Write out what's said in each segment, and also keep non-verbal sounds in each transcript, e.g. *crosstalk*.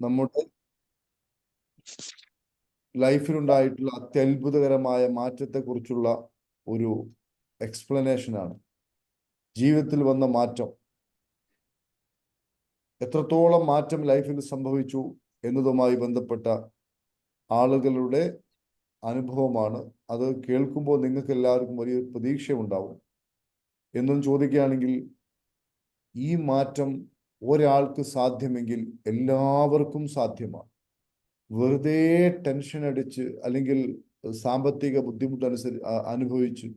നമ്മുടെ ലൈഫിലുണ്ടായിട്ടുള്ള അത്യത്ഭുതകരമായ മാറ്റത്തെക്കുറിച്ചുള്ള ഒരു എക്സ്പ്ലനേഷനാണ് ജീവിതത്തിൽ വന്ന മാറ്റം. എത്രത്തോളം മാറ്റം ലൈഫിൽ സംഭവിച്ചു എന്നതുമായി ബന്ധപ്പെട്ട ആളുകളുടെ അനുഭവമാണ്. അത് കേൾക്കുമ്പോൾ നിങ്ങൾക്ക് എല്ലാവർക്കും വലിയ പ്രതീക്ഷയുണ്ടാവും. എന്നും ചോദിക്കുകയാണെങ്കിൽ ഈ മാറ്റം ഒരാൾക്ക് സാധ്യമെങ്കിൽ എല്ലാവർക്കും സാധ്യമാണ്. വെറുതെ ടെൻഷൻ അടിച്ച് അല്ലെങ്കിൽ സാമ്പത്തിക ബുദ്ധിമുട്ട് അനുസരി അനുഭവിച്ച്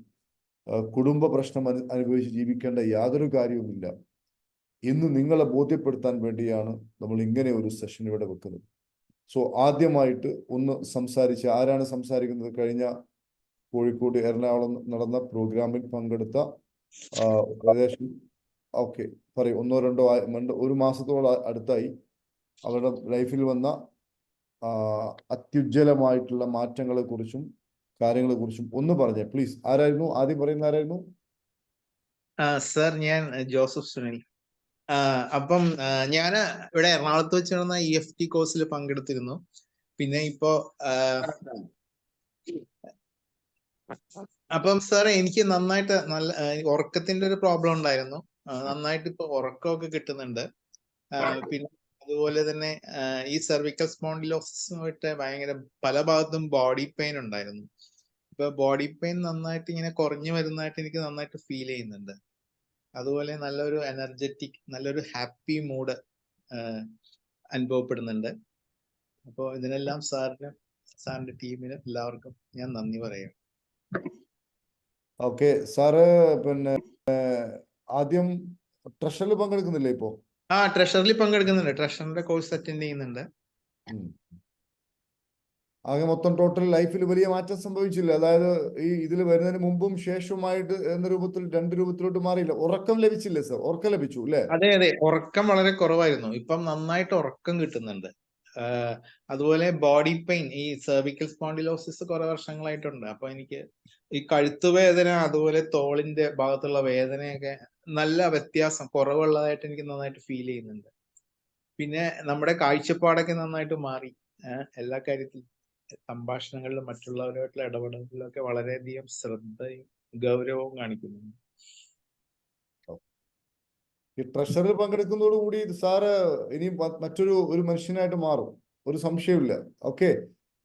കുടുംബ പ്രശ്നം അനു അനുഭവിച്ച് ജീവിക്കേണ്ട യാതൊരു കാര്യവുമില്ല. എന്ന് നിങ്ങളെ ബോധ്യപ്പെടുത്താൻ വേണ്ടിയാണ് നമ്മൾ ഇങ്ങനെ ഒരു സെഷൻ ഇവിടെ വെക്കുന്നത്. സോ ആദ്യമായിട്ട് ഒന്ന് സംസാരിച്ച് ആരാണ് സംസാരിക്കുന്നത്? കഴിഞ്ഞ കോഴിക്കോട് എറണാകുളം നടന്ന പ്രോഗ്രാമിൽ പങ്കെടുത്ത ഏകദേശം ഓക്കെ പറയൂ. ഒന്നോ രണ്ടോ ഒരു മാസത്തോളം അടുത്തായി അവരുടെ ലൈഫിൽ വന്ന അത്യുജ്വലമായിട്ടുള്ള മാറ്റങ്ങളെ കുറിച്ചും കാര്യങ്ങളെ കുറിച്ചും ഒന്ന് പറഞ്ഞേ പ്ലീസ് ആരായിരുന്നു? ആദ്യം പറയുന്ന ആരായിരുന്നു? സർ ഞാൻ ജോസഫ് സുനിൽ. അപ്പം ഞാൻ ഇവിടെ എറണാകുളത്ത് വെച്ച് നടന്ന ഇ എഫ് ടി കോഴ്സിൽ പങ്കെടുത്തിരുന്നു. പിന്നെ ഇപ്പോ അപ്പം സാർ എനിക്ക് നന്നായിട്ട് നല്ല ഉറക്കത്തിന്റെ ഒരു പ്രോബ്ലം ഉണ്ടായിരുന്നു. നന്നായിട്ട് ഇപ്പൊ ഉറക്കമൊക്കെ കിട്ടുന്നുണ്ട്. പിന്നെ അതുപോലെ തന്നെ ഈ സെർവിക്കൽ സ്പോണ്ടിലോസിസുമായിട്ട് ഭയങ്കര പല ഭാഗത്തും ബോഡി പെയിൻ ഉണ്ടായിരുന്നു. ഇപ്പൊ ബോഡി പെയിൻ നന്നായിട്ട് ഇങ്ങനെ കുറഞ്ഞു വരുന്നതായിട്ട് എനിക്ക് നന്നായിട്ട് ഫീൽ ചെയ്യുന്നുണ്ട്. അതുപോലെ നല്ലൊരു എനർജറ്റിക് നല്ലൊരു ഹാപ്പി മൂഡ് അനുഭവപ്പെടുന്നുണ്ട്. അപ്പോൾ ഇതിനെല്ലാം സാറിന് സാറിന്റെ ടീമിന് എല്ലാവർക്കും ഞാൻ നന്ദി പറയാം ഓക്കെ സാറ് പിന്നെ ആദ്യം ട്രഷറിൽ പങ്കെടുക്കുന്നില്ലേ ഇപ്പോ? ആ ട്രഷറിൽ പങ്കെടുക്കുന്നുണ്ട്. ട്രഷറിന്റെ കോഴ്സ് അറ്റൻഡ് ചെയ്യുന്നുണ്ട്. ആകെ മൊത്തം ടോട്ടൽ ലൈഫിൽ വലിയ മാറ്റം സംഭവിച്ചില്ല. അതായത് ഈ ഇതിൽ വരുന്നതിന് മുമ്പും ശേഷവുമായിട്ട് എന്ന രൂപത്തിൽ രണ്ട് രൂപത്തിലോട്ട് മാറിയില്ല. ഉറക്കം ലഭിച്ചില്ലേ സർ? ഉറക്കം ലഭിച്ചു അല്ലേ? അതെ അതെ. ഉറക്കം വളരെ കുറവായിരുന്നു. ഇപ്പം നന്നായിട്ട് ഉറക്കം കിട്ടുന്നുണ്ട്. അതുപോലെ ബോഡി പെയിൻ ഈ സെർവിക്കൽ സ്പോണ്ടിലോസിസ് കുറെ വർഷങ്ങളായിട്ടുണ്ട്. അപ്പൊ എനിക്ക് ഈ കഴുത്തുവേദന അതുപോലെ തോളിന്റെ ഭാഗത്തുള്ള വേദനയൊക്കെ നല്ല വ്യത്യാസം കുറവുള്ളതായിട്ട് എനിക്ക് നന്നായിട്ട് ഫീൽ ചെയ്യുന്നുണ്ട്. പിന്നെ നമ്മുടെ കാഴ്ചപ്പാടൊക്കെ നന്നായിട്ട് മാറി. എല്ലാ കാര്യത്തിലും സംഭാഷണങ്ങളിലും മറ്റുള്ളവരുമായിട്ടുള്ള ഇടപെടലുകളിലൊക്കെ വളരെയധികം ശ്രദ്ധയും ഗൗരവവും കാണിക്കുന്നുണ്ട്. ഈ ട്രഷറിൽ പങ്കെടുക്കുന്നതോടുകൂടി സാറ് ഇനി മറ്റൊരു ഒരു മനുഷ്യനായിട്ട് മാറും. ഒരു സംശയമില്ല ഓക്കെ.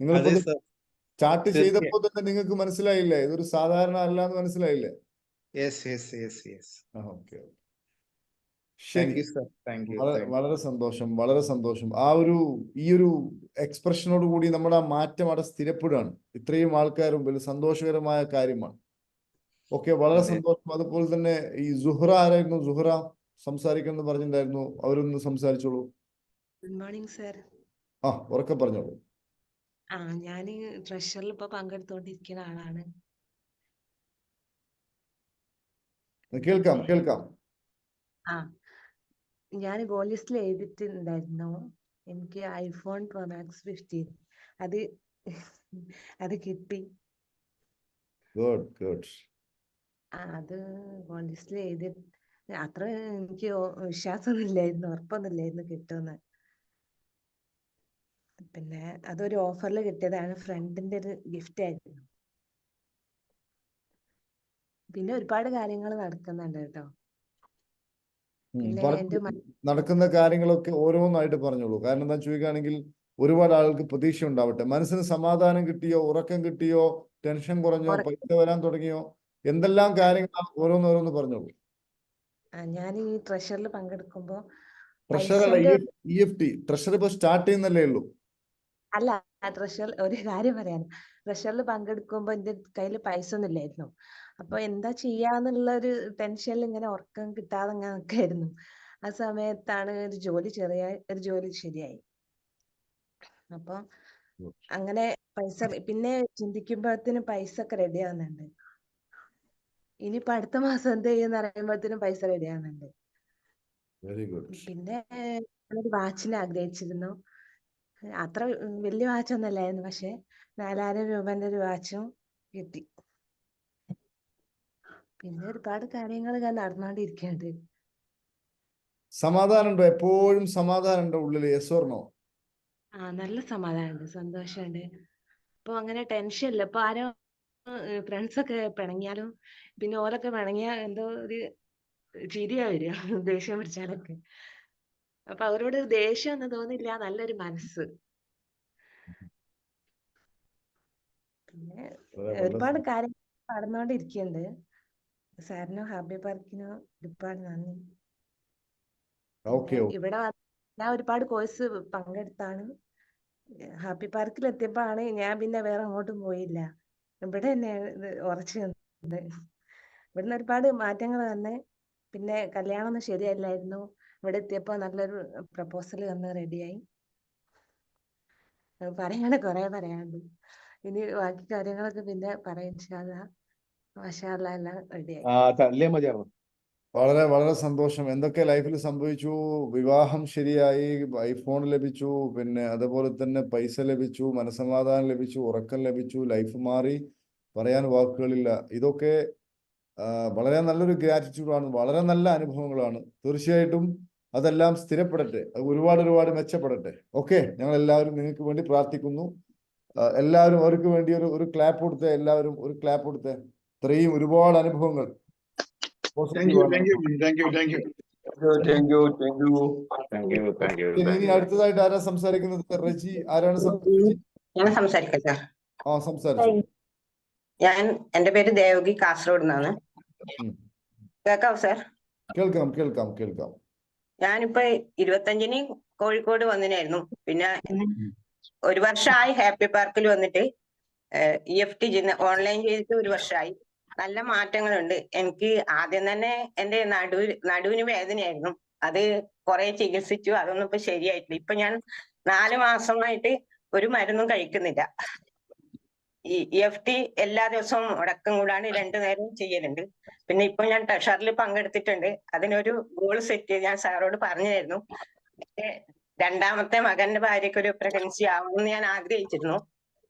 നിങ്ങൾ ചാർട്ട് ചെയ്തപ്പോ. ചെയ്തപ്പോൾ തന്നെ നിങ്ങൾക്ക് മനസ്സിലായില്ലേ? ഇതൊരു സാധാരണ അല്ല എന്ന് മനസ്സിലായില്ലേ? Yes yes yes yes okay വളരെ സന്തോഷം വളരെ സന്തോഷം. ആ ഒരു ഈ ഒരു എക്സ്പ്രഷനോട് കൂടി നമ്മുടെ ആ മാറ്റം അവിടെ സ്ഥിരപ്പെടുകയാണ്. ഇത്രയും ആൾക്കാരും വലിയ സന്തോഷകരമായ കാര്യമാണ്. ഓക്കെ വളരെ സന്തോഷം. അതുപോലെ തന്നെ ഈ സുഹ്ര ആരായിരുന്നു? സുഹ്ര സംസാരിക്കണം പറഞ്ഞിട്ടുണ്ടായിരുന്നു. അവരൊന്ന് സംസാരിച്ചോളൂ. ഗുഡ് മോർണിംഗ് സർ ആ ഉറക്കെ പറഞ്ഞോളൂ. ആ ഞാൻ ട്രഷറിൽ ഇപ്പൊ പങ്കെടുത്തോണ്ടിരിക്കുന്ന ആളാണ്. കേൾക്കാം കേൾക്കാം. ആ. ഞാൻ ഗോൾ ലിസ്റ്റിൽ എഴുതിയിട്ടുണ്ടായിരുന്നു. എനിക്ക് ഐഫോൺ പ്രൊമാക്സ് ഫിഫ്റ്റീൻ അത് അത് കിട്ടി. Good good. അത് ഗോൾ ലിസ്റ്റിൽ എഴുതി. അത്ര എനിക്ക് ഓ- വിശ്വാസമൊന്നും ഇല്ലായിരുന്നു ഉറപ്പൊന്നുമില്ലായിരുന്നു കിട്ടുമെന്ന്. പിന്നെ അതൊരു ഓഫറിൽ കിട്ടിയതാണ്. ഫ്രണ്ടിന്റെ ഒരു ഗിഫ്റ്റ് ആയിരുന്നു പിന്നെ ഒരുപാട് കാര്യങ്ങൾ നടക്കുന്നുണ്ട് കേട്ടോ. നടക്കുന്ന കാര്യങ്ങളൊക്കെ ഓരോന്നായിട്ട് പറഞ്ഞോളൂ. കാരണം എന്താ ചോദിക്കുകയാണെങ്കിൽ ഒരുപാട് ആൾക്ക് പ്രതീക്ഷ ഉണ്ടാവട്ടെ. മനസ്സിന് സമാധാനം കിട്ടിയോ ഉറക്കം കിട്ടിയോ ടെൻഷൻ കുറഞ്ഞോ പൈസ വരാൻ തുടങ്ങിയോ എന്തെല്ലാം കാര്യങ്ങളാണ് ഓരോന്നോരോന്ന് പറഞ്ഞോളൂ. ഞാൻ ഈ ട്രഷറിൽ പങ്കെടുക്കുമ്പോ ട്രഷർ അല്ല ഇ എഫ് ടി. ട്രഷർ ഇപ്പൊ സ്റ്റാർട്ട് ചെയ്യുന്നല്ലേ ഉള്ളൂ. അല്ല ട്രഷർ ഒരു കാര്യം പറയാൻ ട്രഷറിൽ പങ്കെടുക്കുമ്പോ എന്റെ കയ്യിൽ പൈസ ഒന്നും ഇല്ലായിരുന്നു. അപ്പൊ എന്താ ചെയ്യാന്നുള്ള ഒരു ടെൻഷനിൽ ഇങ്ങനെ ഉറക്കം കിട്ടാതെ ഇങ്ങനെ നിൽക്കായിരുന്നു ആ സമയത്താണ് ഒരു ജോലി ചെറിയ ഒരു ജോലി ശരിയായി. അപ്പൊ അങ്ങനെ പൈസ പിന്നെ ചിന്തിക്കുമ്പോഴത്തേനും പൈസ ഒക്കെ റെഡി ആവുന്നുണ്ട്. ഇനിയിപ്പോ അടുത്ത മാസം എന്ത് ചെയ്യുന്ന അറിയുമ്പോഴത്തേനും പൈസ റെഡി ആവുന്നുണ്ട്. പിന്നെ ഒരു വാച്ചിന് ആഗ്രഹിച്ചിരുന്നു. അത്ര വലിയ വാച്ചൊന്നല്ലായിരുന്നു പക്ഷെ നാലായിരം രൂപന്റെ ഒരു വാച്ചും കിട്ടി. പിന്നെ ഒരുപാട് കാര്യങ്ങൾ ഞാൻ നടന്നുകൊണ്ടിരിക്കുന്നുണ്ട് സമാധാനുണ്ടോ? എപ്പോഴും സമാധാനുണ്ടോ ഉള്ളിൽ? യെസ് ഓർ നോ ആ നല്ല സമാധാനമുണ്ട് സന്തോഷമുണ്ട് ഇപ്പൊ അങ്ങനെ ടെൻഷൻ ഇല്ല ഇപ്പൊ ആരോ ഫ്രണ്ട്സ് ഒക്കെ പിണങ്ങിയാലും പിന്നെ ഓരൊക്കെ പിണങ്ങിയ എന്തോ ഒരു ചിരിയാ വരിക ദേഷ്യം പിടിച്ചാലൊക്കെ. അപ്പൊ അവരോട് ദേഷ്യം ഒന്നും തോന്നില്ല. നല്ലൊരു മനസ്സ്. പിന്നെ ഒരുപാട് കാര്യങ്ങൾ നടന്നുകൊണ്ടിരിക്കുന്നുണ്ട് സാറിനോ ഹാപ്പി പാർക്കിനോ ഒരുപാട് നന്ദി. ഇവിടെ ഞാൻ ഒരുപാട് കോഴ്സ് പങ്കെടുത്താണ്. ഹാപ്പി പാർക്കിൽ എത്തിയപ്പോഴാണ് ഞാൻ പിന്നെ വേറെ അങ്ങോട്ടും പോയില്ല. ഇവിടെ തന്നെ ഉറച്ചു നിന്നത്. ഇവിടുന്ന് ഒരുപാട് മാറ്റങ്ങൾ വന്ന് പിന്നെ കല്യാണം ഒന്നും ശരിയല്ലായിരുന്നു. ഇവിടെ എത്തിയപ്പോ നല്ലൊരു പ്രപ്പോസൽ വന്ന് റെഡിയായി. പറയാണ്ട് കുറെ പറയാണ്ട് ഇനി ബാക്കി കാര്യങ്ങളൊക്കെ പിന്നെ പറയാം ഇൻഷാല്ലാ അല്ലാ ആ വളരെ വളരെ സന്തോഷം. എന്തൊക്കെ ലൈഫിൽ സംഭവിച്ചു? വിവാഹം ശരിയായി ഐഫോൺ ലഭിച്ചു പിന്നെ അതുപോലെ തന്നെ പൈസ ലഭിച്ചു മനസമാധാനം ലഭിച്ചു ഉറക്കം ലഭിച്ചു ലൈഫ് മാറി. പറയാൻ വാക്കുകളില്ല. ഇതൊക്കെ വളരെ നല്ലൊരു ഗ്രാറ്റിറ്റ്യൂഡാണ് വളരെ നല്ല അനുഭവങ്ങളാണ്. തീർച്ചയായിട്ടും അതെല്ലാം സ്ഥിരപ്പെടട്ടെ. അത് ഒരുപാട് ഒരുപാട് മെച്ചപ്പെടട്ടെ. ഓക്കെ ഞങ്ങൾ എല്ലാവരും നിങ്ങൾക്ക് വേണ്ടി പ്രാർത്ഥിക്കുന്നു. എല്ലാവരും അവർക്ക് വേണ്ടി ഒരു ഒരു ക്ലാപ്പ് കൊടുത്തേ. എല്ലാവരും ഒരു ക്ലാപ്പ് കൊടുത്തേ. ഇത്രയും ഒരുപാട് അനുഭവങ്ങൾ. ഇനി അടുത്തതായിട്ട് ആരാ സംസാരിക്കുന്നത്? റജി ആരാണ് ഞാൻ സംസാരിക്കാം സാർ ആ സംസാരിച്ചു. ഞാൻ എന്റെ പേര് ദേവകി കാസർഗോഡ് നിന്നാണ്. കേൾക്കാം സർ സാർ കേൾക്കാം കേൾക്കാം കേൾക്കാം. ഞാനിപ്പോ ഇരുപത്തഞ്ചിന് കോഴിക്കോട് വന്നിനായിരുന്നു. പിന്നെ ഒരു വർഷമായി ഹാപ്പി പാർക്കിൽ വന്നിട്ട് ഇ എഫ് ടി ഓൺലൈൻ ചെയ്തിട്ട് ഒരു വർഷമായി നല്ല മാറ്റങ്ങളുണ്ട്. എനിക്ക് ആദ്യം തന്നെ എന്റെ നടു നടുവിന് വേദനയായിരുന്നു. അത് കുറെ ചികിത്സിച്ചു. അതൊന്നും ഇപ്പൊ ശരിയായിട്ടില്ല. ഇപ്പൊ ഞാൻ നാല് മാസമായിട്ട് ഒരു മരുന്നും കഴിക്കുന്നില്ല. ഈ എഫ് ടി എല്ലാ ദിവസവും മുടക്കം കൂടാണ് രണ്ടു നേരം ചെയ്യലുണ്ട്. പിന്നെ ഇപ്പൊ ഞാൻ ട്രഷറിൽ പങ്കെടുത്തിട്ടുണ്ട്. അതിനൊരു ഗോൾ സെറ്റ് ഞാൻ സാറോട് പറഞ്ഞായിരുന്നു രണ്ടാമത്തെ മകന്റെ ഭാര്യയ്ക്ക് ഒരു പ്രഗ്നൻസി ആവുമെന്ന് ഞാൻ ആഗ്രഹിച്ചിരുന്നു.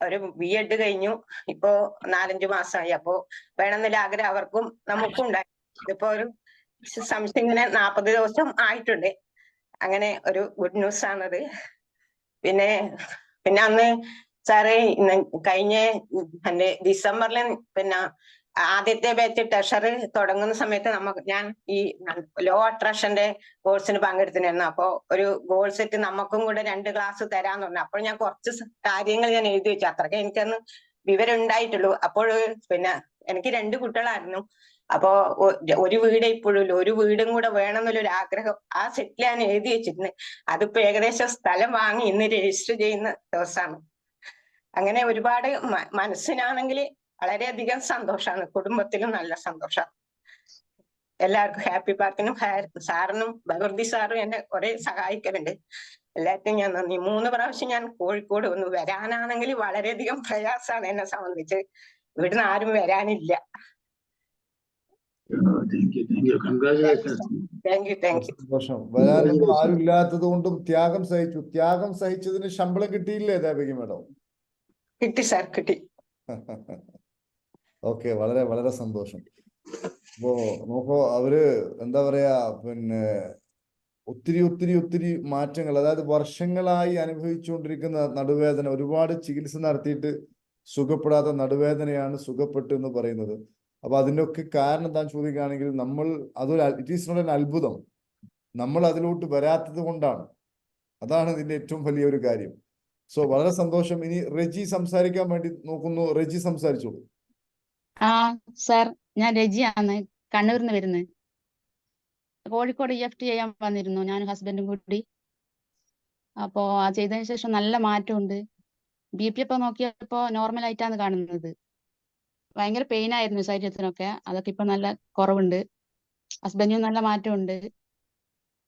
ഒരു ബി എഡ് കഴിഞ്ഞു. ഇപ്പോ നാലഞ്ചു മാസമായി അപ്പോ വേണമെന്നുള്ള ആഗ്രഹം അവർക്കും നമുക്കും ഉണ്ടായി. ഇതിപ്പോ ഒരു സംശയം ഇങ്ങനെ നാപ്പത് ദിവസം ആയിട്ടുണ്ട്. അങ്ങനെ ഒരു ഗുഡ് ന്യൂസ് ആണത്. പിന്നെ പിന്നെ അന്ന് സാറേ കഴിഞ്ഞ എന്റെ ഡിസംബറിൽ പിന്നെ ആദ്യത്തെ ബാച്ച് ട്രഷറി തുടങ്ങുന്ന സമയത്ത് നമുക്ക് ഞാൻ ഈ ലോ അട്രാക്ഷന്റെ കോഴ്സിന് പങ്കെടുത്തിരുന്നു. അപ്പൊ ഒരു ഗോൾ സെറ്റ് നമുക്കും കൂടെ രണ്ട് ക്ലാസ് തരാന്ന് പറഞ്ഞു. അപ്പോൾ ഞാൻ കുറച്ച് കാര്യങ്ങൾ ഞാൻ എഴുതി വെച്ചു. അത്രയ്ക്ക് എനിക്കന്ന് വിവരം ഉണ്ടായിട്ടുള്ളൂ അപ്പോൾ പിന്നെ എനിക്ക് രണ്ട് കുട്ടികളായിരുന്നു. അപ്പോ ഒരു വീട് ഇപ്പോഴും ഒരു വീടും കൂടെ വേണം എന്നുള്ളൊരു ആഗ്രഹം ആ സെറ്റിൽ ഞാൻ എഴുതി വെച്ചിരുന്നു. അതിപ്പോ ഏകദേശം സ്ഥലം വാങ്ങി ഇന്ന് രജിസ്റ്റർ ചെയ്യുന്ന ദിവസമാണ് അങ്ങനെ ഒരുപാട് മനസ്സിനാണെങ്കിൽ വളരെയധികം സന്തോഷമാണ് കുടുംബത്തിലും നല്ല സന്തോഷമാണ് എല്ലാവർക്കും ഹാപ്പി പാർക്കിനും സാറിനും ഭഗവതി സാറും എന്നെ കുറെ സഹായിക്കലുണ്ട്. എല്ലാവർക്കും ഞാൻ നന്ദി. മൂന്ന് പ്രാവശ്യം ഞാൻ കോഴിക്കോട് ഒന്ന് വരാനാണെങ്കിൽ വളരെയധികം പ്രയാസമാണ് എന്നെ സംബന്ധിച്ച്. ഇവിടുന്ന് ആരും വരാനില്ല. സന്തോഷം. വരാനൊന്നും കൊണ്ടും ത്യാഗം സഹിച്ചു. ത്യാഗം സഹിച്ചതിന് ശമ്പളം കിട്ടിയില്ലേ ദേവകി മേഡം? കിട്ടി സാർ കിട്ടി. *laughs* ഓക്കെ വളരെ വളരെ സന്തോഷം. അപ്പോ നോക്കോ അവർ എന്താ പറയാ പിന്നെ ഒത്തിരി ഒത്തിരി ഒത്തിരി മാറ്റങ്ങൾ അതായത് വർഷങ്ങളായി അനുഭവിച്ചുകൊണ്ടിരിക്കുന്ന നടുവേദന ഒരുപാട് ചികിത്സ നടത്തിയിട്ട് സുഖപ്പെടാത്ത നടുവേദനയാണ് സുഖപ്പെട്ടു എന്ന് പറയുന്നത്. അപ്പൊ അതിന്റെ ഒക്കെ കാരണം താൻ ചോദിക്കുകയാണെങ്കിൽ നമ്മൾ അതൊരു ഇറ്റ് ഈസ് നോട്ട് എൻ അത്ഭുതം. നമ്മൾ അതിലോട്ട് വരാത്തത് കൊണ്ടാണ്. അതാണ് ഇതിന്റെ ഏറ്റവും വലിയ ഒരു കാര്യം. സോ വളരെ സന്തോഷം. ഇനി റെജി സംസാരിക്കാൻ വേണ്ടി നോക്കുന്നു. റെജി സംസാരിച്ചോളൂ. ആ സാർ ഞാൻ രജിയാണ്. കണ്ണൂരിൽ നിന്ന് വരുന്നത് കോഴിക്കോട് ഇ എഫ് ടി ചെയ്യാൻ വന്നിരുന്നു. ഞാൻ ഹസ്ബൻഡും കൂടി. അപ്പോ ആ ചെയ്തതിന് ശേഷം നല്ല മാറ്റമുണ്ട്. ബി പി ഇപ്പൊ നോക്കിയപ്പോ നോർമൽ ആയിട്ടാണ് കാണുന്നത്. ഭയങ്കര പെയിൻ ആയിരുന്നു ശരീരത്തിനൊക്കെ. അതൊക്കെ ഇപ്പൊ നല്ല കുറവുണ്ട്. ഹസ്ബൻഡിനും നല്ല മാറ്റമുണ്ട്.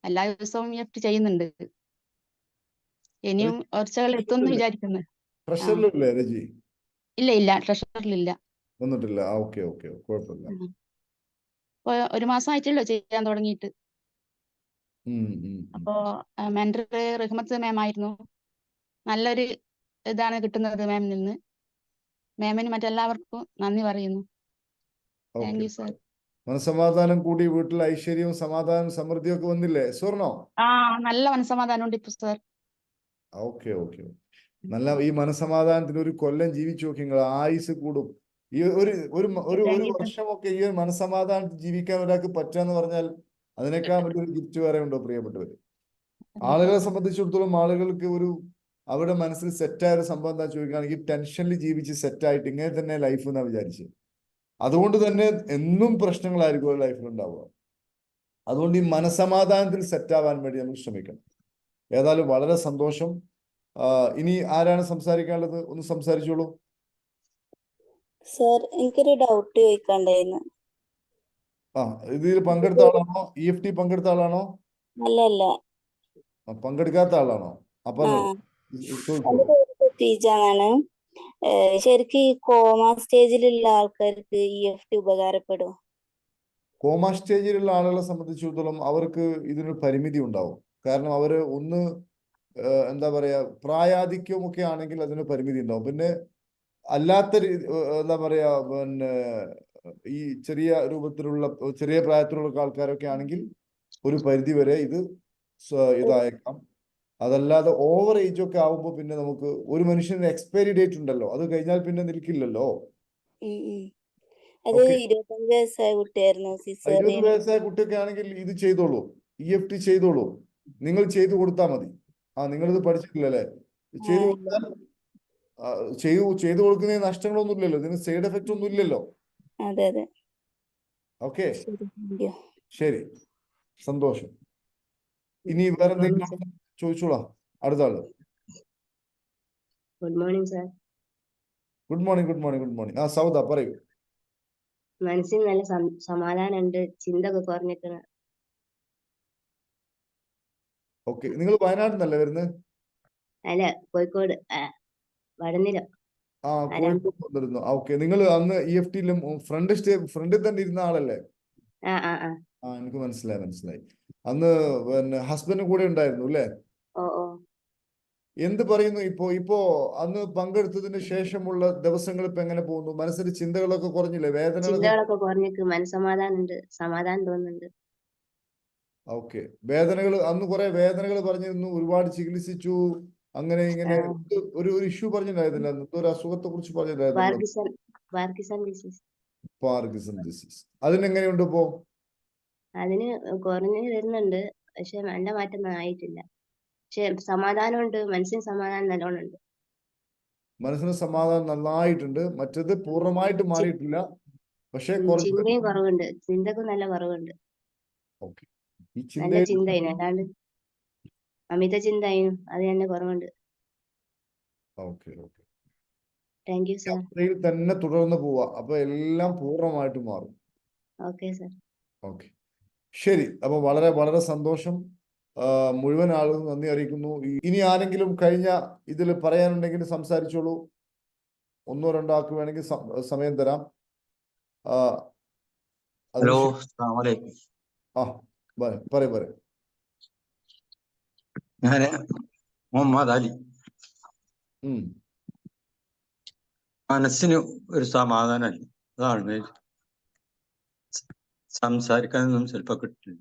എല്ലാ ദിവസവും ഇ എഫ് ടി ചെയ്യുന്നുണ്ട്. ഇനിയും ഒർച്ചകൾ എത്തുമെന്ന് വിചാരിക്കുന്നു. ഇല്ല ഇല്ല. ട്രഷറിലില്ല വന്നിട്ടില്ല. ആ ഓക്കെ ഓക്കെ കുഴപ്പമില്ല. ഒരു മാസം ആയിട്ടല്ലോ ചെയ്യാൻ തുടങ്ങിയിട്ട്. അപ്പോ മെന്റർ റഹ്മത്ത് മാം ആയിരുന്നു. നല്ലൊരു ഇതാണ് കിട്ടുന്നത് മാമിൽ നിന്ന്. മാമിന് മറ്റെല്ലാവർക്കും നന്ദി പറയുന്നു. താങ്ക് യു സർ മനസമാധാനം കൂടി വീട്ടിൽ ഐശ്വര്യവും സമാധാനം സമൃദ്ധിയും ഒക്കെ വന്നില്ലേ? സ്വർണോ? ആ നല്ല മനസ്സമാധാനം ഉണ്ട് ഇപ്പൊ സാർ ഓക്കെ ഓക്കെ നല്ല ഈ മനസമാധാനത്തിന് ഒരു കൊല്ലം ജീവിച്ചു നോക്കി നിങ്ങൾ ആയുസ് കൂടും. ഈ ഒരു ഒരു ഒരു ഒരു വർഷമൊക്കെ ഈ ഒരു മനസമാധാനം ജീവിക്കാൻ ഒരാൾക്ക് പറ്റാന്ന് പറഞ്ഞാൽ അതിനേക്കാൾ വലിയൊരു ഗിഫ്റ്റ് വേറെ ഉണ്ടോ പ്രിയപ്പെട്ടവര്? ആളുകളെ സംബന്ധിച്ചിടത്തോളം ആളുകൾക്ക് ഒരു അവരുടെ മനസ്സിൽ സെറ്റായ ഒരു സംഭവം എന്താ ചോദിക്കുകയാണെങ്കിൽ ടെൻഷനിൽ ജീവിച്ച് സെറ്റായിട്ട് ഇങ്ങനെ തന്നെ ലൈഫ് എന്നാ വിചാരിച്ചത് അതുകൊണ്ട് തന്നെ എന്നും പ്രശ്നങ്ങളായിരിക്കും ലൈഫിൽ ഉണ്ടാവുക. അതുകൊണ്ട് ഈ മനസമാധാനത്തിൽ സെറ്റാവാൻ വേണ്ടി നമ്മൾ ശ്രമിക്കണം. ഏതായാലും വളരെ സന്തോഷം. ഇനി ആരാണ് സംസാരിക്കാനുള്ളത്? ഒന്ന് സംസാരിച്ചോളൂ. സർ എനിക്കൊരു ഡൗട്ട് ചോദിക്കണ്ടായിരുന്നു ആ ഇതിൽ പങ്കെടുത്ത ആളാണോ? ഇ എഫ് ടി പങ്കെടുത്ത ആളാണോ? അല്ല അല്ല ആ, പങ്കെടുക്കാത്ത ആളാണോ? അപ്പൊ ചോദിച്ചോളൂ ഏഹ് ശരിക്കും ഈ കോമ സ്റ്റേജിലുള്ള ആൾക്കാർക്ക് ഇ എഫ് ടി ഉപകാരപ്പെടും? കോമ സ്റ്റേജിലുള്ള ആളുകളെ സംബന്ധിച്ചിടത്തോളം അവർക്ക് ഇതിനൊരു പരിമിതി ഉണ്ടാവും. കാരണം അവർ ഒന്ന് ഏഹ്, എന്താ പറയാ പ്രായാധിക്യമൊക്കെ ഒക്കെ ആണെങ്കിൽ അതിന് പരിമിതി ഉണ്ടാവും. പിന്നെ അല്ലാത്ത എന്താ പറയാ പിന്നെ ഈ ചെറിയ രൂപത്തിലുള്ള ചെറിയ പ്രായത്തിലുള്ള ആൾക്കാരൊക്കെ ആണെങ്കിൽ ഒരു പരിധി വരെ ഇത് ഇതായേക്കാം. അതല്ലാതെ ഓവർ ഏജ് ഒക്കെ ആവുമ്പോൾ പിന്നെ നമുക്ക് ഒരു മനുഷ്യന് എക്സ്പയറി ഡേറ്റ് ഉണ്ടല്ലോ അത് കഴിഞ്ഞാൽ പിന്നെ നിൽക്കില്ലല്ലോ. ഇരുപത്തഞ്ച് വയസ്സായ ഇരുപത് കുട്ടിയൊക്കെ ആണെങ്കിൽ ഇത് ചെയ്തോളൂ ഇ എഫ് ടി ചെയ്തോളൂ. നിങ്ങൾ ചെയ്തു കൊടുത്താൽ മതി. ആ നിങ്ങളിത് പഠിച്ചിട്ടില്ലല്ലേ? ചെയ്തു കൊടുത്താൽ ചെയ്തു ചെയ്തു കൊടുക്കുന്ന നഷ്ടങ്ങളൊന്നും ഇല്ലല്ലോ ഇതിന് സൈഡ് എഫക്റ്റ് ഒന്നും ഇല്ലല്ലോ അതെ അതെ. ഓക്കെ. ശരി സന്തോഷം. ഇനി വേറെ എന്തെങ്കിലും ചോദിച്ചോളാം. അടുത്ത ആൾ. Good morning sir. Good morning good morning good morning. ആ സൗദ പറയൂ. മനസ്സിന് നല്ല സമാധാനമുണ്ട്. ചിന്ത ഒക്കെ കുറഞ്ഞിട്ട് ഓക്കെ. നിങ്ങൾ വയനാട്ടിൽ നിന്നല്ലേ വരുന്നത്? അല്ല കോഴിക്കോട്. വടനില ആ കോഴിക്കോട് വന്നിരുന്നു. ഓക്കെ. നിങ്ങൾ അന്ന് ഇ എഫ് ടിയിലും ഫ്രണ്ട് സ്റ്റേ ഫ്രണ്ടിൽ തന്നെ ഇരുന്ന ആളല്ലേ? ആ എനിക്ക് മനസ്സിലായി മനസ്സിലായി. അന്ന് പിന്നെ ഹസ്ബൻഡ് കൂടെ ഉണ്ടായിരുന്നു അല്ലേ? എന്ത് പറയുന്നു ഇപ്പോ? ഇപ്പോ അന്ന് പങ്കെടുത്തതിന് ശേഷമുള്ള ദിവസങ്ങൾ ഇപ്പൊ എങ്ങനെ പോകുന്നു? മനസ്സിൽ ചിന്തകളൊക്കെ കുറഞ്ഞില്ലേ? വേദനകളൊക്കെ? സമാധാനം തോന്നുന്നുണ്ട്. ഓക്കെ. വേദനകൾ അന്ന് കുറെ വേദനകൾ പറഞ്ഞിരുന്നു. ഒരുപാട് ചികിത്സിച്ചു. അങ്ങനെ ഇങ്ങനെ ഒരു ഒരു ഇഷ്യൂ പറഞ്ഞിട്ടുണ്ടായിരുന്നില്ല. എന്തോ ഒരു അസുഖത്തെ കുറിച്ച് പറഞ്ഞിട്ടുണ്ടായിരുന്നു പാർക്കിസൺ ഡിസീസ്. അതിനെങ്ങനെയുണ്ട് ഇപ്പോ? അതിന് കുറഞ്ഞു വരുന്നുണ്ട്. പക്ഷെ നല്ല മാറ്റം ആയിട്ടില്ല. പക്ഷെ സമാധാനമുണ്ട്. മനസ്സിന് സമാധാനം നല്ലോണം ഉണ്ട് മനസ്സിന് സമാധാനം നന്നായിട്ടുണ്ട്. മറ്റത് പൂർണമായിട്ട് മാറിയിട്ടില്ല. പക്ഷേ ചിന്തയും കുറവുണ്ട്. ചിന്തക്കും നല്ല കുറവുണ്ട്. ഈ നല്ല ചിന്തയിന് അല്ലാണ്ട് അമിത ചിന്തയും അത് തന്നെ കുറവുണ്ട്. Okay okay thank you sir യാത്രയിൽ തന്നെ തുടർന്ന് പോവാ. അപ്പൊ എല്ലാം പൂർണമായിട്ട് മാറും. ഓക്കെ സർ ഓക്കെ ശരി. അപ്പൊ വളരെ വളരെ സന്തോഷം. മുഴുവൻ ആളുകളും നന്ദി അറിയിക്കുന്നു. ഇനി ആരെങ്കിലും കഴിഞ്ഞ ഇതിൽ പറയാനുണ്ടെങ്കിൽ സംസാരിച്ചോളൂ. ഒന്നോ രണ്ടോ ആൾക്ക് വേണമെങ്കിൽ സമയം തരാം. ഹലോ ആ പറയ് പറയ്. ഞാൻ മുഹമ്മദ് അലി. മനസ്സിന് ഒരു സമാധാനമല്ല അതാണ്. സംസാരിക്കാനൊന്നും ചിലപ്പോ കിട്ടില്ല.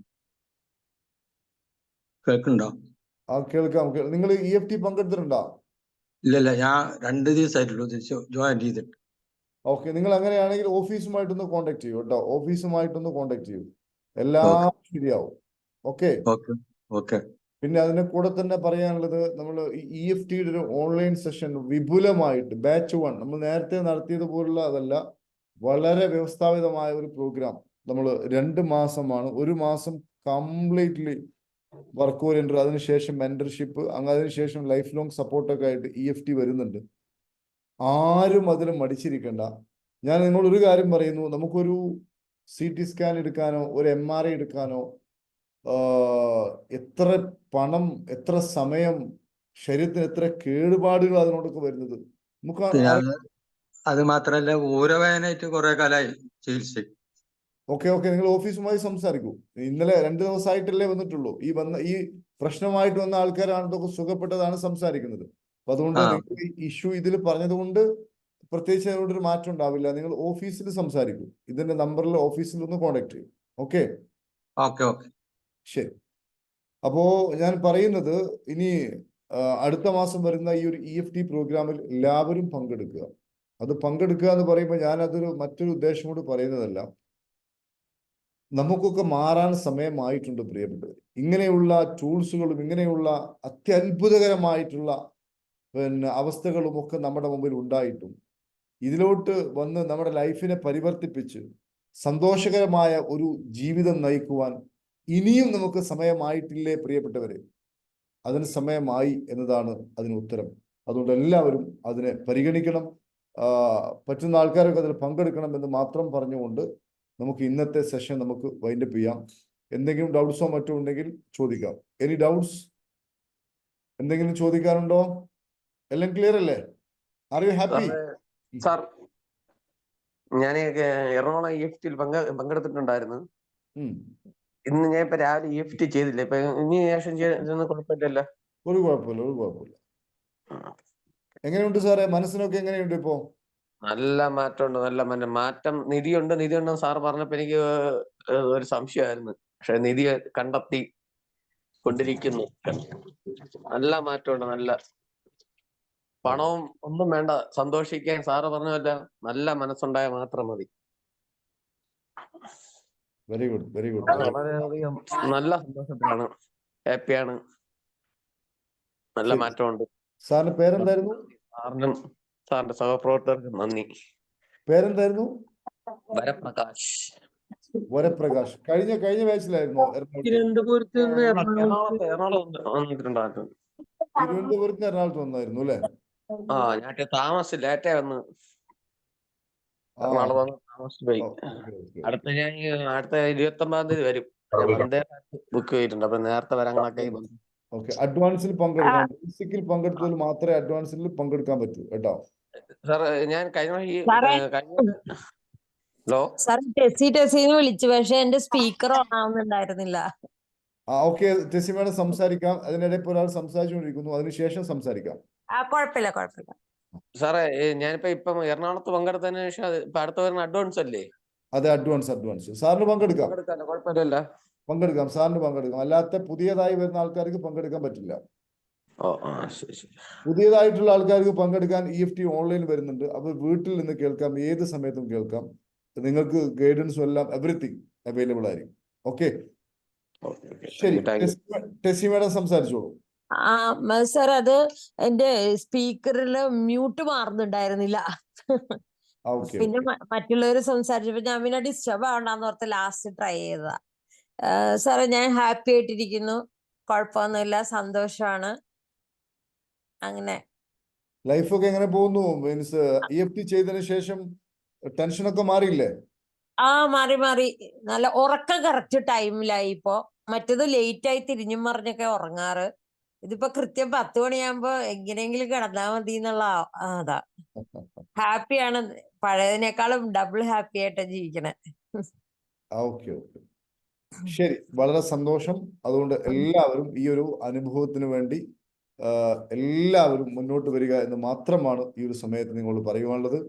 കേൾക്കുന്നുണ്ടോ? ആ കേൾക്കാം നിങ്ങൾ ഇ എഫ് ടി പങ്കെടുത്തിട്ടുണ്ടോ? ഇല്ലല്ല ഞാൻ രണ്ട് ദിവസമായിട്ടുള്ളൂ ജോയിൻ ചെയ്തിട്ട്. ഓക്കെ നിങ്ങൾ അങ്ങനെയാണെങ്കിൽ ഓഫീസുമായിട്ടൊന്ന് കോണ്ടാക്ട് ചെയ്യൂ കേട്ടോ. ഓഫീസുമായിട്ടൊന്ന് കോണ്ടാക്ട് ചെയ്യൂ. എല്ലാം ശരിയാവും. ഓക്കെ ഓക്കെ ഓക്കെ പിന്നെ അതിനെ കൂടെ തന്നെ പറയാനുള്ളത് നമ്മൾ ഇ എഫ് ടിയുടെ ഒരു ഓൺലൈൻ സെഷൻ വിപുലമായിട്ട് ബാച്ച് വൺ നമ്മൾ നേരത്തെ നടത്തിയത് പോലുള്ള അതല്ല വളരെ വ്യവസ്ഥാപിതമായ ഒരു പ്രോഗ്രാം നമ്മൾ രണ്ട് മാസമാണ്. ഒരു മാസം കംപ്ലീറ്റ്ലി വർക്ക് ഓറിയന്റഡ് അതിനുശേഷം മെന്റർഷിപ്പ് അങ്ങ് അതിനുശേഷം ലൈഫ് ലോങ് സപ്പോർട്ടൊക്കെ ആയിട്ട് ഇ എഫ് ടി വരുന്നുണ്ട്. ആരും അതിൽ മടിച്ചിരിക്കണ്ട. ഞാൻ നിങ്ങളൊരു കാര്യം പറയുന്നു. നമുക്കൊരു സി ടി സ്കാൻ എടുക്കാനോ ഒരു എം ആർ ഐ എടുക്കാനോ എത്ര പണം എത്ര സമയം ശരീരത്തിന് എത്ര കേടുപാടുകൾ അതിനോടൊക്കെ വരുന്നത്? നമുക്ക് അത് മാത്രല്ല ഊരവേദനയായിട്ട് കുറെ കാലമായി ചികിത്സ ഓക്കെ ഓക്കെ. നിങ്ങൾ ഓഫീസുമായി സംസാരിക്കൂ. ഇന്നലെ രണ്ട് ദിവസമായിട്ടല്ലേ വന്നിട്ടുള്ളൂ. ഈ വന്ന ഈ പ്രശ്നമായിട്ട് വന്ന ആൾക്കാരാണ് ഇതൊക്കെ സുഖപ്പെട്ടതാണ് സംസാരിക്കുന്നത്. അപ്പൊ അതുകൊണ്ട് ഇഷ്യൂ ഇതിൽ പറഞ്ഞതുകൊണ്ട് പ്രത്യേകിച്ച് അതിനോട് ഒരു മാറ്റം ഉണ്ടാവില്ല. നിങ്ങൾ ഓഫീസിൽ സംസാരിക്കൂ. ഇതിന്റെ നമ്പറിൽ ഓഫീസിൽ ഒന്ന് കോൺടാക്ട് ചെയ്യും. ഓക്കെ? Okay okay. ശരി. അപ്പോ ഞാൻ പറയുന്നത് ഇനി അടുത്ത മാസം വരുന്ന ഈ ഒരു ഇ എഫ് ടി പ്രോഗ്രാമിൽ എല്ലാവരും പങ്കെടുക്കുക. അത് പങ്കെടുക്കുക എന്ന് പറയുമ്പോൾ ഞാൻ അതൊരു മറ്റൊരു ഉദ്ദേശം കൊണ്ട് പറയുന്നതല്ല. നമുക്കൊക്കെ മാറാൻ സമയമായിട്ടുണ്ട് പ്രിയപ്പെട്ടത് ഇങ്ങനെയുള്ള ടൂൾസുകളും ഇങ്ങനെയുള്ള അത്യത്ഭുതകരമായിട്ടുള്ള പിന്നെ അവസ്ഥകളും ഒക്കെ നമ്മുടെ മുമ്പിൽ ഉണ്ടായിട്ടും ഇതിലോട്ട് വന്ന് നമ്മുടെ ലൈഫിനെ പരിവർത്തിപ്പിച്ച് സന്തോഷകരമായ ഒരു ജീവിതം നയിക്കുവാൻ ഇനിയും നമുക്ക് സമയമായിട്ടില്ലേ പ്രിയപ്പെട്ടവരെ? അതിന് സമയമായി എന്നതാണ് അതിന് ഉത്തരം. അതുകൊണ്ട് എല്ലാവരും അതിനെ പരിഗണിക്കണം. പറ്റുന്ന ആൾക്കാരൊക്കെ അതിൽ പങ്കെടുക്കണം എന്ന് മാത്രം പറഞ്ഞുകൊണ്ട് നമുക്ക് ഇന്നത്തെ സെഷൻ നമുക്ക് വൈൻഡപ്പ് ചെയ്യാം. എന്തെങ്കിലും ഡൗട്ട്സോ മറ്റോ ഉണ്ടെങ്കിൽ ചോദിക്കാം. എനി ഡൗട്ട്സ് എന്തെങ്കിലും ചോദിക്കാനുണ്ടോ? എല്ലാം ക്ലിയർ അല്ലേ? ആർ യു ഹാപ്പി സാർ ഞാൻ എറണാകുളം ഇ എഫ് ടിയിൽ പങ്ക പങ്കെടുത്തിട്ടുണ്ടായിരുന്നു. ഇന്ന് ഞാൻ ഇപ്പൊ രാവിലെ ഇ എഫ് ടി ചെയ്തില്ല? ഇപ്പൊ ഇനി ശേഷം ചെയ്യുന്ന കുഴപ്പമില്ലല്ലോ? ഒരു കുഴപ്പമില്ല ഒരു കുഴപ്പമില്ല. എങ്ങനെയുണ്ട് സാറേ? മനസ്സിനൊക്കെ എങ്ങനെയുണ്ട് ഇപ്പോ? നല്ല മാറ്റമുണ്ട് നല്ല മാറ്റം. മാറ്റം നിധിയുണ്ട് നിധി ഉണ്ടെന്ന് സാർ പറഞ്ഞപ്പോ എനിക്ക് ഒരു സംശയമായിരുന്നു. പക്ഷെ നിധി കണ്ടെത്തി കൊണ്ടിരിക്കുന്നു. നല്ല മാറ്റമുണ്ട് നല്ല. പണവും ഒന്നും വേണ്ട സന്തോഷിക്കാൻ സാറ് പറഞ്ഞ പോലെ നല്ല മനസ്സുണ്ടായ മാത്രം മതി. വെരി ഗുഡ് വെരി ഗുഡ് വളരെയധികം നല്ല സന്തോഷത്തിലാണ്. ഹാപ്പിയാണ് നല്ല മാറ്റമുണ്ട്. സാറിന്റെ പേരെന്തായിരുന്നു? സാറിനും സാറിന്റെ സഹപ്രവർത്തകർക്കും നന്ദി. പേരെന്തായിരുന്നു? വരപ്രകാശ്. വരപ്രകാശ്. കഴിഞ്ഞ കഴിഞ്ഞ ബാച്ചിലായിരുന്നു തിരുവനന്തപുരത്ത് തിരുവനന്തപുരത്ത് എറണാകുളത്ത് വന്നായിരുന്നു അല്ലേ? ആ ഞാൻ താമസിച്ച് ലേറ്റേ വന്ന്. ആ. ഓക്കേ. അടുത്ത ഞാൻ ഈ അടുത്ത ഇരുപത്തി ഒമ്പതാം തീയതി വരും. ബുക്ക് ചെയ്തിട്ടുണ്ട് അപ്പൊ നേരത്തെ വരാൻ കണക്കായി ഓക്കെ അഡ്വാൻസിൽ പങ്കെടുക്കണം ബേസിക്കിൽ പങ്കെടുത്തതിൽ മാത്രമേ അഡ്വാൻസിൽ പങ്കെടുക്കാൻ പറ്റൂ കേട്ടോ? സാർ ഞാൻ കഴിഞ്ഞ ഹലോ? സാർ ടെസി ടെസിന്ന് വിളിച്ചു. പക്ഷെ എന്റെ സ്പീക്കർ ഓൺ ആവുന്നുണ്ടായിരുന്നില്ല. ആ ഓക്കെ ടെസി മേഡം സംസാരിക്കാം. അതിനിടയിൽ ഒരാൾ സംസാരിച്ചുകൊണ്ടിരിക്കുന്നു. അതിനുശേഷം സംസാരിക്കാം. ആ കുഴപ്പമില്ല കുഴപ്പമില്ല. സാറേ ഞാനിപ്പോ ഇപ്പം എറണാകുളത്ത് പങ്കെടുത്തതിന് ശേഷം ഇപ്പൊ അടുത്ത വരുന്ന അഡ്വാൻസ് അല്ലേ? അതെ അഡ്വാൻസ് അഡ്വാൻസ് സാറിന് പങ്കെടുക്കാം. കുഴപ്പമില്ലല്ലോ. പങ്കെടുക്കാം സാറിന് പങ്കെടുക്കാം. അല്ലാത്ത പുതിയതായി വരുന്ന ആൾക്കാർക്ക് പങ്കെടുക്കാൻ പറ്റില്ല. പുതിയതായിട്ടുള്ള ആൾക്കാർക്ക് പങ്കെടുക്കാൻ ഇ എഫ് ടി ഓൺലൈൻ വരുന്നുണ്ട്. അപ്പോൾ വീട്ടിൽ നിന്ന് കേൾക്കാം ഏത് സമയത്തും കേൾക്കാം. നിങ്ങൾക്ക് ഗൈഡൻസും എല്ലാം എവറിത്തിങ് അവൈലബിൾ ആയിരിക്കും. ഓക്കെ ശരി. ടെസ്സി ടെസി മേഡം സംസാരിച്ചോളൂ. ആ സാർ അത് എന്റെ സ്പീക്കറിൽ മ്യൂട്ട് മാറുന്നുണ്ടായിരുന്നില്ല. പിന്നെ മറ്റുള്ളവർ മറ്റുള്ളവര് സംസാരിച്ചപ്പോ ഞാൻ പിന്നെ ഡിസ്റ്റർബ് ആവണ്ടെന്ന് ഓർത്ത് ലാസ്റ്റ് ട്രൈ ചെയ്തതാ. സാറെ സാറേ ഞാൻ ഹാപ്പി ആയിട്ടിരിക്കുന്നു. കുഴപ്പമൊന്നുമില്ല സന്തോഷമാണ്. അങ്ങനെ. ലൈഫൊക്കെ എങ്ങനെ പോകുന്നു? മീൻസ് ഇ എഫ് ടി ചെയ്തതിന് ശേഷം ടെൻഷനൊക്കെ മാറിയില്ലേ? ആ മാറി മാറി. നല്ല ഉറക്കം കറക്റ്റ് ടൈമിലായി ഇപ്പോ. മറ്റേത് ലേറ്റ് ആയി തിരിഞ്ഞും മറിഞ്ഞൊക്കെ ഉറങ്ങാറ്. ഇതിപ്പോ കൃത്യം പത്ത് മണിയാകുമ്പോ എങ്ങനെയെങ്കിലും കിടന്നാ മതി എന്നുള്ള അതാ. ഹാപ്പിയാണ്. പഴയതിനേക്കാളും ഡബിൾ ഹാപ്പി ആയിട്ട് ജീവിക്കണേ ഓക്കെ ഓക്കെ. ശരി വളരെ സന്തോഷം. അതുകൊണ്ട് എല്ലാവരും ഈ ഒരു അനുഭവത്തിന് വേണ്ടി എല്ലാവരും മുന്നോട്ട് വരിക എന്ന് മാത്രമാണ് ഈ ഒരു സമയത്ത് നിങ്ങളോട് പറയുവാനുള്ളത്.